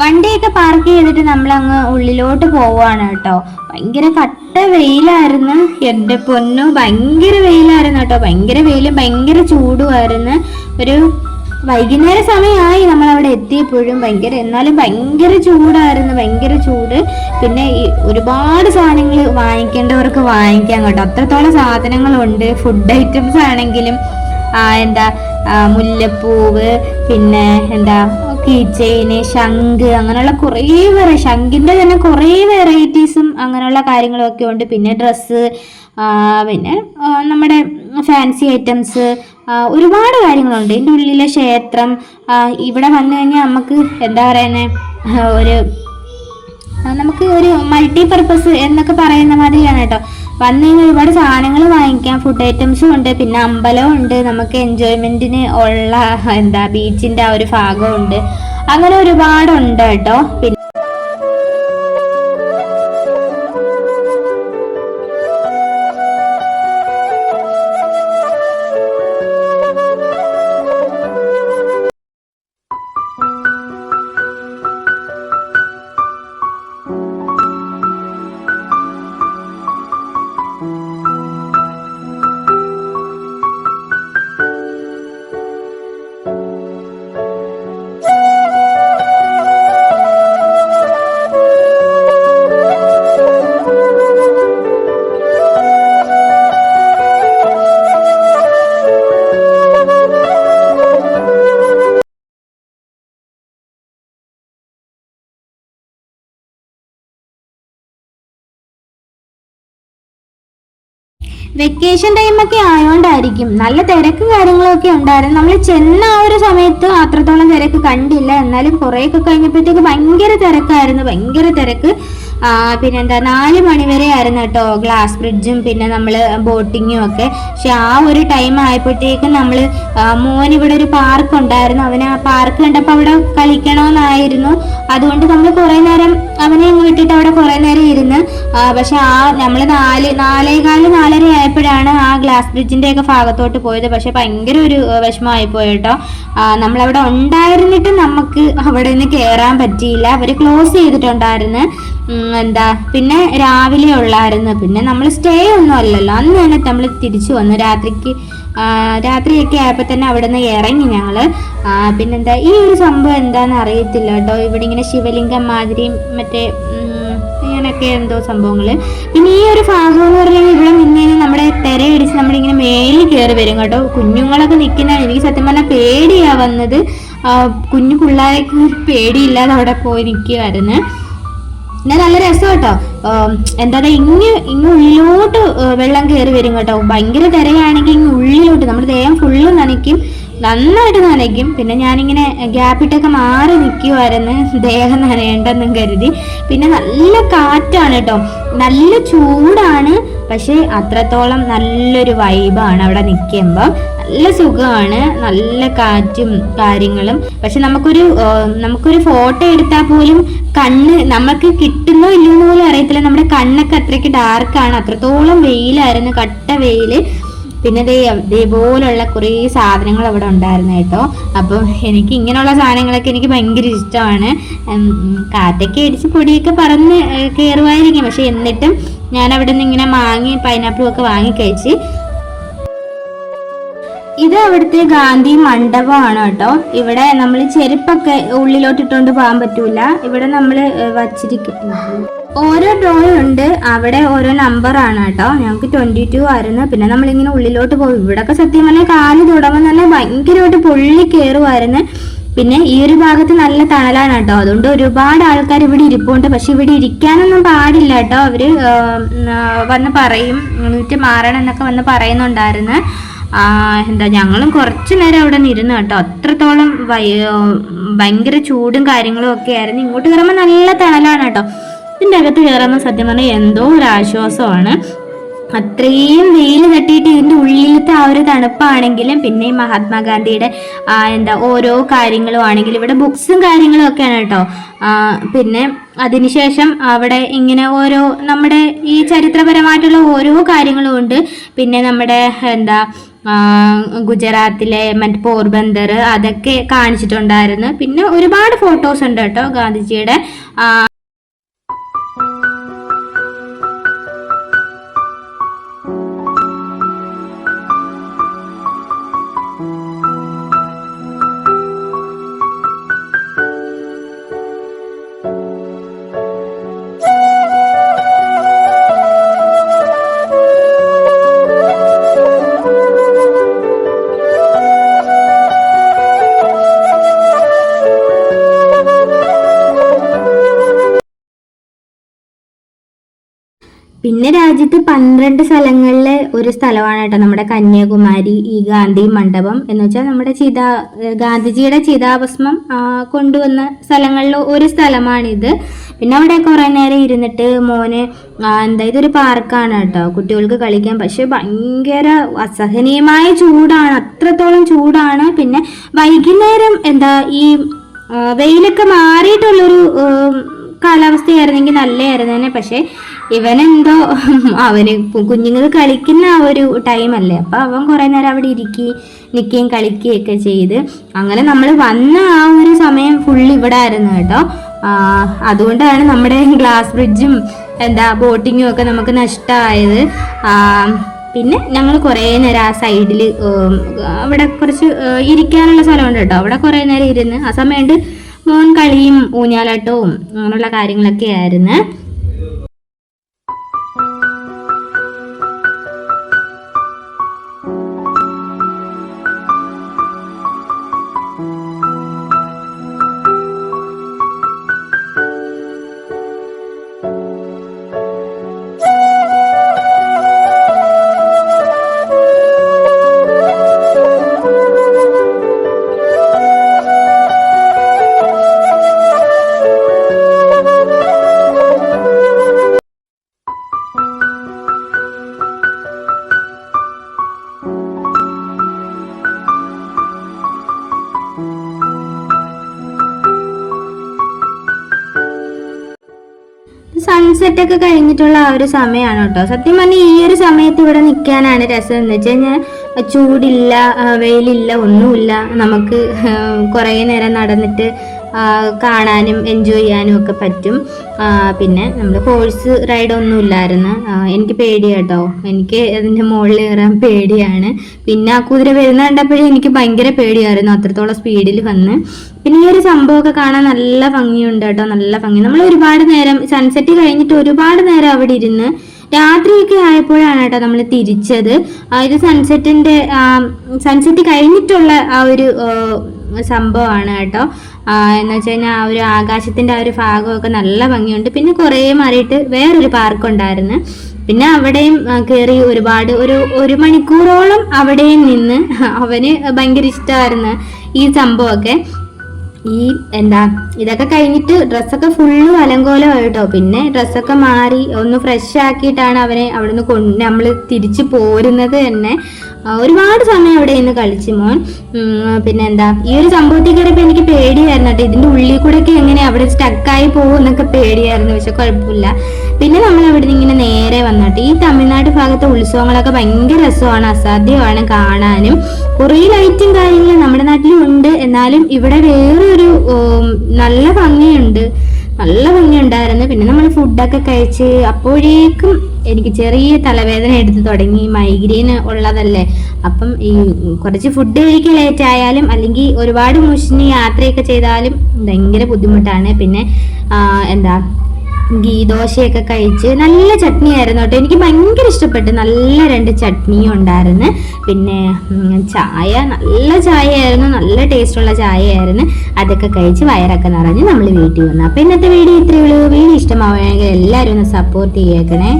വണ്ടിയൊക്കെ പാർക്ക് ചെയ്തിട്ട് നമ്മൾ അങ്ങ് ഉള്ളിലോട്ട് പോവാണ് കേട്ടോ. ഭയങ്കര കട്ട വെയിലായിരുന്നു. എന്റെ പൊന്നു ഭയങ്കര വെയിലായിരുന്നു കേട്ടോ. ഭയങ്കര വെയിലും ഭയങ്കര ചൂടുമായിരുന്നു. ഒരു വൈകുന്നേര സമയമായി നമ്മൾ അവിടെ എത്തിയപ്പോഴും ഭയങ്കര എന്നാലും ഭയങ്കര ചൂടായിരുന്നു ഭയങ്കര ചൂട്. പിന്നെ ഒരുപാട് സാധനങ്ങൾ വാങ്ങിക്കേണ്ടവർക്ക് വാങ്ങിക്കാം കേട്ടോ. അത്രത്തോളം സാധനങ്ങളുണ്ട്. ഫുഡ് ഐറ്റംസ് ആണെങ്കിലും എന്താ മുല്ലപ്പൂവ് പിന്നെ എന്താ കീച്ചെയിന് ശംഖ് അങ്ങനെയുള്ള കുറേ വേറെ ശംഖിന്റെ തന്നെ കുറേ വെറൈറ്റീസും അങ്ങനെയുള്ള കാര്യങ്ങളൊക്കെ ഉണ്ട്. പിന്നെ ഡ്രസ്സ് പിന്നെ നമ്മുടെ ഫാൻസി ഐറ്റംസ് ഒരുപാട് കാര്യങ്ങളുണ്ട്. ഇതിന്റെ ഉള്ളിലെ ക്ഷേത്രം ഇവിടെ വന്നു കഴിഞ്ഞാൽ നമുക്ക് എന്താ പറയുന്നത് ഒരു നമുക്ക് ഒരു മൾട്ടി പർപ്പസ് എന്നൊക്കെ പറയുന്ന മാതിരിയാണ് കേട്ടോ. വന്നു കഴിഞ്ഞാൽ ഒരുപാട് സാധനങ്ങൾ വാങ്ങിക്കാം. ഫുഡ് ഐറ്റംസും ഉണ്ട്. പിന്നെ അമ്പലവും ഉണ്ട്. നമുക്ക് എൻജോയ്മെന്റിന് ഉള്ള എന്താ ബീച്ചിന്റെ ആ ഒരു ഭാഗമുണ്ട് അങ്ങനെ ഒരുപാടുണ്ട് കേട്ടോ. പിന്നെ വെക്കേഷൻ ടൈമൊക്കെ ആയതുകൊണ്ടായിരിക്കും നല്ല തിരക്ക് കാര്യങ്ങളൊക്കെ ഉണ്ടായിരുന്നു. നമ്മൾ ചെന്ന ആ ഒരു സമയത്ത് അത്രത്തോളം തിരക്ക് കണ്ടില്ല. എന്നാലും കുറേയൊക്കെ കഴിഞ്ഞപ്പോഴത്തേക്ക് ഭയങ്കര തിരക്കായിരുന്നു. ഭയങ്കര തിരക്ക്. പിന്നെന്താ നാല് മണിവരെ ആയിരുന്നു കേട്ടോ ഗ്ലാസ് ബ്രിഡ്ജും പിന്നെ നമ്മൾ ബോട്ടിങ്ങും ഒക്കെ. പക്ഷെ ആ ഒരു ടൈം ആയപ്പോഴത്തേക്കും നമ്മൾ മോൻ ഇവിടെ ഒരു പാർക്ക് ഉണ്ടായിരുന്നു. അവന് ആ പാർക്ക് കണ്ടപ്പോൾ അവിടെ കളിക്കണമെന്നായിരുന്നു അതുകൊണ്ട് നമ്മൾ കുറേ നേരം അവനെ വിട്ടിട്ട് അവിടെ കുറേ നേരം ഇരുന്ന് പക്ഷെ ആ നമ്മൾ നാല് നാലേകാൽ നാലര ആയപ്പോഴാണ് ആ ഗ്ലാസ് ബ്രിഡ്ജിന്റെ ഒക്കെ ഭാഗത്തോട്ട് പോയത്. പക്ഷെ ഭയങ്കര ഒരു വിഷമമായി പോയി കേട്ടോ. ആ, നമ്മളവിടെ ഉണ്ടായിരുന്നിട്ട് നമുക്ക് അവിടെ നിന്ന് കയറാൻ പറ്റിയില്ല. അവർ ക്ലോസ് ചെയ്തിട്ടുണ്ടായിരുന്നു. എന്താ പിന്നെ രാവിലെ ഉള്ളായിരുന്നു. പിന്നെ നമ്മൾ സ്റ്റേ ഒന്നും അല്ലല്ലോ. അന്ന് തന്നെ നമ്മൾ തിരിച്ചു വന്നു. രാത്രിക്ക് രാത്രിയൊക്കെ ആയപ്പോൾ തന്നെ അവിടെ നിന്ന് ഇറങ്ങി ഞങ്ങൾ പിന്നെന്താ ഈ ഒരു സംഭവം എന്താണെന്ന് അറിയത്തില്ല കേട്ടോ. ഇവിടെ ഇങ്ങനെ ശിവലിംഗം മാതിരി മറ്റേ ഇങ്ങനെയൊക്കെ എന്തോ സംഭവങ്ങൾ പിന്നെ ഈ ഒരു ഭാഗം എന്ന് പറഞ്ഞാൽ ഇവിടെ നിന്ന് നമ്മുടെ തിരയടിച്ച് നമ്മളിങ്ങനെ മേലിൽ കയറി വരും കേട്ടോ. കുഞ്ഞുങ്ങളൊക്കെ നിൽക്കുന്ന എനിക്ക് സത്യം പറഞ്ഞാൽ പേടിയാണ് വന്നത്. കുഞ്ഞു പിള്ളേരൊക്കെ പേടിയില്ലാതെ അവിടെ പോയി നിൽക്കുമായിരുന്നു പിന്നെ നല്ല രസം കേട്ടോ എന്താ പറയുക ഇങ്ങ് ഇങ്ങ് ഉള്ളിലോട്ട് വെള്ളം കയറി വരും കേട്ടോ. ഭയങ്കര തിരയാണെങ്കിൽ ഇങ്ങ് ഉള്ളിലോട്ട് നമ്മുടെ ദേഹം ഫുള്ള് നനയ്ക്കും നന്നായിട്ട് നനയ്ക്കും. പിന്നെ ഞാനിങ്ങനെ ഗ്യാപ്പിട്ടൊക്കെ മാറി നിൽക്കുമായിരുന്നു ദേഹം നനയേണ്ടെന്നും കരുതി. പിന്നെ നല്ല കാറ്റാണ് കേട്ടോ. നല്ല ചൂടാണ് പക്ഷേ അത്രത്തോളം നല്ലൊരു വൈബാണ് അവിടെ നിൽക്കുമ്പോൾ നല്ല സുഖമാണ് നല്ല കാറ്റും കാര്യങ്ങളും. പക്ഷെ നമുക്കൊരു നമുക്കൊരു ഫോട്ടോ എടുത്താൽ പോലും കണ്ണ് നമുക്ക് കിട്ടുന്നോ ഇല്ലയോ പോലും അറിയത്തില്ല. നമ്മുടെ കണ്ണൊക്കെ അത്രയ്ക്ക് ഡാർക്കാണ് അത്രത്തോളം വെയിലായിരുന്നു കട്ട വെയിൽ. പിന്നെ ദേ ഇതേപോലുള്ള കുറേ സാധനങ്ങൾ അവിടെ ഉണ്ടായിരുന്നു കേട്ടോ. അപ്പം എനിക്ക് ഇങ്ങനെയുള്ള സാധനങ്ങളൊക്കെ എനിക്ക് ഭയങ്കര ഇഷ്ടമാണ്. കാറ്റൊക്കെ അടിച്ച് പൊടിയൊക്കെ പറന്ന് കയറുമായിരിക്കും പക്ഷെ എന്നിട്ടും ഞാൻ അവിടെ നിന്ന് ഇങ്ങനെ മാങ്ങി പൈനാപ്പിളും ഒക്കെ വാങ്ങി കഴിച്ച് ഇത് അവിടുത്തെ ഗാന്ധി മണ്ഡപമാണ് കേട്ടോ. ഇവിടെ നമ്മൾ ചെരുപ്പൊക്കെ ഉള്ളിലോട്ടിട്ടുകൊണ്ട് പോകാൻ പറ്റൂല. ഇവിടെ നമ്മൾ വച്ചിരിക്കും ഓരോ ഡോർ ഉണ്ട്. അവിടെ ഓരോ നമ്പർ ആണ് കേട്ടോ. ഞങ്ങൾക്ക് ട്വന്റി ടു ആയിരുന്നു. പിന്നെ നമ്മളിങ്ങനെ ഉള്ളിലോട്ട് പോകും. ഇവിടൊക്കെ സത്യം പറഞ്ഞാൽ കാൽ തുടങ്ങുമ്പോൾ തന്നെ ഭയങ്കരമായിട്ട് പൊള്ളി കയറുമായിരുന്നു പിന്നെ ഈ ഒരു ഭാഗത്ത് നല്ല തണലാണ് കേട്ടോ. അതുകൊണ്ട് ഒരുപാട് ആൾക്കാർ ഇവിടെ ഇരിപ്പുണ്ട്. പക്ഷെ ഇവിടെ ഇരിക്കാനൊന്നും പാടില്ല കേട്ടോ. അവർ വന്ന് പറയും. എന്നിട്ട് മാറണം എന്നൊക്കെ വന്ന് പറയുന്നുണ്ടായിരുന്നു. എന്താ ഞങ്ങളും കുറച്ചു നേരം അവിടെ ഇരുന്നു കേട്ടോ. അത്രത്തോളം ഭയങ്കര ചൂടും കാര്യങ്ങളും ഒക്കെ ആയിരുന്നു. ഇങ്ങോട്ട് കയറുമ്പോൾ നല്ല തണലാണ് കേട്ടോ. ഇതിന്റെ അകത്ത് കയറുമ്പോൾ സത്യം പറഞ്ഞാൽ എന്തോ ഒരു ആശ്വാസമാണ്. അത്രയും വെയിൽ തട്ടിയിട്ട് ഇതിന്റെ ഉള്ളിലത്തെ ആ ഒരു തണുപ്പാണെങ്കിലും പിന്നെ മഹാത്മാഗാന്ധിയുടെ എന്താ ഓരോ കാര്യങ്ങളും ആണെങ്കിലും ഇവിടെ ബുക്സും കാര്യങ്ങളും ഒക്കെയാണ് കേട്ടോ. പിന്നെ അതിനുശേഷം അവിടെ ഇങ്ങനെ ഓരോ നമ്മുടെ ഈ ചരിത്രപരമായിട്ടുള്ള ഓരോ കാര്യങ്ങളും ഉണ്ട്. പിന്നെ നമ്മുടെ എന്താ ഗുജറാത്തിലെ മറ്റ് പോർബന്ദർ അതൊക്കെ കാണിച്ചിട്ടുണ്ടായിരുന്നു. പിന്നെ ഒരുപാട് ഫോട്ടോസ് ഉണ്ട് കേട്ടോ ഗാന്ധിജിയുടെ. പിന്നെ രാജ്യത്ത് പന്ത്രണ്ട് സ്ഥലങ്ങളിലെ ഒരു സ്ഥലമാണ് കേട്ടോ നമ്മുടെ കന്യാകുമാരി ഈ ഗാന്ധി മണ്ഡപം എന്ന് വെച്ചാൽ നമ്മുടെ ചിതാ ഗാന്ധിജിയുടെ ചിതാഭസ്മം കൊണ്ടുവന്ന സ്ഥലങ്ങളിൽ ഒരു സ്ഥലമാണിത്. പിന്നെ അവിടെ കുറേ നേരം ഇരുന്നിട്ട് മോന് എന്താ ഇതൊരു പാർക്കാണ് കേട്ടോ കുട്ടികൾക്ക് കളിക്കാൻ. പക്ഷെ ഭയങ്കര അസഹനീയമായ ചൂടാണ് അത്രത്തോളം ചൂടാണ്. പിന്നെ വൈകുന്നേരം എന്താ ഈ വെയിലൊക്കെ മാറിയിട്ടുള്ളൊരു കാലാവസ്ഥയായിരുന്നെങ്കിൽ നല്ലതായിരുന്നു തന്നെ. പക്ഷെ ഇവനെന്തോ അവന് കുഞ്ഞുങ്ങൾ കളിക്കുന്ന ആ ഒരു ടൈം അല്ലേ അപ്പൊ അവൻ കുറേ നേരം അവിടെ ഇരിക്കി നിൽക്കുകയും കളിക്കുകയൊക്കെ ചെയ്ത്. അങ്ങനെ നമ്മൾ വന്ന ആ ഒരു സമയം ഫുൾ ഇവിടെ ആയിരുന്നു കേട്ടോ അതുകൊണ്ടാണ് നമ്മുടെ ഗ്ലാസ് ബ്രിഡ്ജും എന്താ ബോട്ടിങ്ങും ഒക്കെ നമുക്ക് നഷ്ടമായത് പിന്നെ ഞങ്ങൾ കുറേ നേരം ആ സൈഡിൽ അവിടെ കുറച്ച് ഇരിക്കാനുള്ള സ്ഥലമുണ്ട് കേട്ടോ. അവിടെ കുറേ നേരം ഇരുന്ന് ആ സമയത്ത് മോൻ കളിയും ഊഞ്ഞാലാട്ടവും അങ്ങനെയുള്ള കാര്യങ്ങളൊക്കെ ആയിരുന്നു സൺസെറ്റ് ഒക്കെ കഴിഞ്ഞിട്ടുള്ള ആ ഒരു സമയമാണ് കേട്ടോ. സത്യം പറഞ്ഞാൽ ഈ ഒരു സമയത്ത് ഇവിടെ നിൽക്കാനാണ് രസം. എന്ന് വെച്ച് കഴിഞ്ഞാൽ ചൂടില്ല വെയിലില്ല ഒന്നുമില്ല. നമുക്ക് കുറേ നേരം നടന്നിട്ട് കാണാനും എൻജോയ് ചെയ്യാനും ഒക്കെ പറ്റും. പിന്നെ നമ്മൾ ഹോഴ്സ് റൈഡ് ഒന്നും ഇല്ലായിരുന്നു. എനിക്ക് പേടിയാട്ടോ. എനിക്ക് അതിന്റെ മുകളിൽ കയറാൻ പേടിയാണ്. പിന്നെ ആ കുതിര വരുന്ന കണ്ടപ്പോഴേ എനിക്ക് ഭയങ്കര പേടിയായിരുന്നു. അത്രത്തോളം സ്പീഡിൽ വന്ന്. പിന്നെ ഈ ഒരു സംഭവമൊക്കെ കാണാൻ നല്ല ഭംഗിയുണ്ട് കേട്ടോ. നല്ല ഭംഗി. നമ്മൾ ഒരുപാട് നേരം സൺസെറ്റ് കഴിഞ്ഞിട്ട് ഒരുപാട് നേരം അവിടെ ഇരുന്ന് രാത്രിയൊക്കെ ആയപ്പോഴാണ് കേട്ടോ നമ്മൾ തിരിച്ചത്. ഇത് സൺസെറ്റിന്റെ സൺസെറ്റ് കഴിഞ്ഞിട്ടുള്ള ആ ഒരു സംഭവമാണ് കേട്ടോ. എന്ന് വെച്ച് കഴിഞ്ഞാൽ ആ ഒരു ആകാശത്തിന്റെ ആ ഒരു ഭാഗമൊക്കെ നല്ല ഭംഗിയുണ്ട്. പിന്നെ കുറേ മാറിയിട്ട് വേറൊരു പാർക്കുണ്ടായിരുന്നു പിന്നെ അവിടെയും കയറി ഒരുപാട് ഒരു ഒരു മണിക്കൂറോളം അവിടെയും നിന്ന് അവന് ഭയങ്കര ഇഷ്ടമായിരുന്നു ഈ സംഭവമൊക്കെ. ഈ എന്താ ഇതൊക്കെ കഴിഞ്ഞിട്ട് ഡ്രസ്സൊക്കെ ഫുള്ള് അലങ്കോലമായിട്ടോ പിന്നെ ഡ്രസ്സൊക്കെ മാറി ഒന്ന് ഫ്രഷ് ആക്കിയിട്ടാണ് അവനെ അവിടുന്ന് കൊണ്ട് നമ്മൾ തിരിച്ചു പോരുന്നത് തന്നെ. ഒരുപാട് സമയം അവിടെ ഇന്ന് കളിച്ചു മോൻ. പിന്നെ എന്താ ഈ ഒരു സംഭവത്തിൽ കയറിയപ്പോൾ എനിക്ക് പേടിയായിരുന്നു കേട്ടോ. ഇതിന്റെ ഉള്ളിൽ കൂടെ ഒക്കെ എങ്ങനെ അവിടെ സ്റ്റക്കായി പോകും എന്നൊക്കെ പേടിയായിരുന്നു പക്ഷെ കുഴപ്പമില്ല. പിന്നെ നമ്മൾ അവിടെ നിന്ന് ഇങ്ങനെ നേരെ വന്നിട്ട് ഈ തമിഴ്നാട് ഭാഗത്തെ ഉത്സവങ്ങളൊക്കെ ഭയങ്കര രസമാണ് അസാധ്യമാണ് കാണാനും. കുറേ ലൈറ്റും കാര്യങ്ങളും നമ്മുടെ നാട്ടിലും ഉണ്ട് എന്നാലും ഇവിടെ വേറൊരു നല്ല ഭംഗിയുണ്ട്. നല്ല ഭംഗിയുണ്ടായിരുന്നു. പിന്നെ നമ്മൾ ഫുഡൊക്കെ കഴിച്ച് അപ്പോഴേക്കും എനിക്ക് ചെറിയ തലവേദന എടുത്ത് തുടങ്ങി മൈഗ്രെയിൻ ഉള്ളതല്ലേ. അപ്പം ഈ കുറച്ച് ഫുഡ് കഴിക്കാൻ ലേറ്റ് ആയാലും അല്ലെങ്കിൽ ഒരുപാട് മുഷിന് യാത്രയൊക്കെ ചെയ്താലും ഭയങ്കര ബുദ്ധിമുട്ടാണ്. പിന്നെ എന്താ ഗീ ദോശയൊക്കെ കഴിച്ച് നല്ല ചട്നി ആയിരുന്നു കേട്ടോ. എനിക്ക് ഭയങ്കര ഇഷ്ടപ്പെട്ടു. നല്ല രണ്ട് ചട്നിയും ഉണ്ടായിരുന്നു. പിന്നെ ചായ നല്ല ചായ ആയിരുന്നു നല്ല ടേസ്റ്റുള്ള ചായ ആയിരുന്നു അതൊക്കെ കഴിച്ച് വയറൊക്കെ നിറഞ്ഞ് നമ്മൾ വീട്ടിൽ വന്നു. അപ്പോൾ ഇന്നത്തെ വീഡിയോ ഇത്രയേ ഉള്ളൂ. വീഡിയോ ഇഷ്ടമാവുകയാണെങ്കിൽ എല്ലാവരും ഒന്ന് സപ്പോർട്ട് ചെയ്യേക്കണേ.